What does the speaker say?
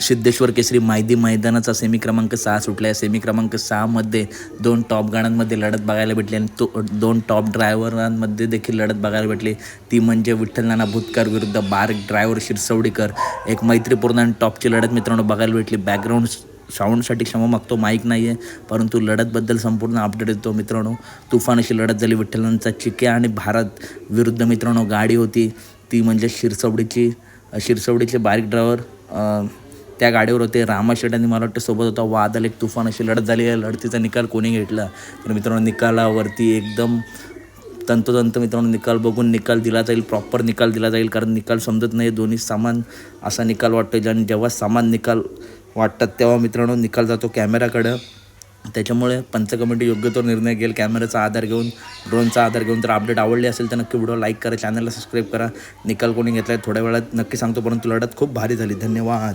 सिद्धेश्वर केसरी मायदी मैदानाचा semi क्रमांक सहा सुटला आहे सेमी क्रमांक सहामध्ये दोन टॉप गाण्यांमध्ये लढत बघायला भेटली आणि तो दोन टॉप ड्रायव्हरांमध्ये देखील लढत बघायला भेटली. ती म्हणजे विठ्ठल नाना भूतकर विरुद्ध बारीक ड्रायव्हर शिरसवडीकर. एक मैत्रीपूर्ण आणि टॉपची लढत मित्रांनो बघायला भेटली. बॅकग्राऊंड साऊंडसाठी क्षमा मागतो माईक नाही आहे परंतु लढतबद्दल संपूर्ण अपडेट देतो मित्रांनो. तुफान अशी लढत झाली विठ्ठलांचा चिके आणि भारत विरुद्ध मित्रांनो गाडी होती. ती म्हणजे शिरसवडीची शिरसवडीचे बारीक ड्रायव्हर त्या गाडीवर होते. रामाशेट आणि मला वाटतं सोबत होता वादल. एक तुफान अशी लढत झाली. आहे लढतीचा निकाल कोणी घेतला? तर मित्रांनो निकालावरती एकदम तंतोतंत मित्रांनो निकाल बघून निकाल दिला जाईल. प्रॉपर निकाल दिला जाईल. कारण निकाल समजत नाही. दोन्ही सामान असा निकाल वाटतो आणि जेव्हा सामान निकाल वाटतात तेव्हा मित्रांनो निकाल जातो कॅमेराकडं. त्याच्यामुळे पंच कमिटी योग्य तो निर्णय घेईल. कॅमेऱ्याचा आधार घेऊन ड्रोनचा आधार घेऊन. जर अपडेट आवडली असेल तर नक्की व्हिडिओ लाईक करा. चॅनलला सबस्क्राईब करा. निकाल कोणी घेतला आहे थोड्या वेळात नक्की सांगतो. परंतु लढत खूप भारी झाली. धन्यवाद.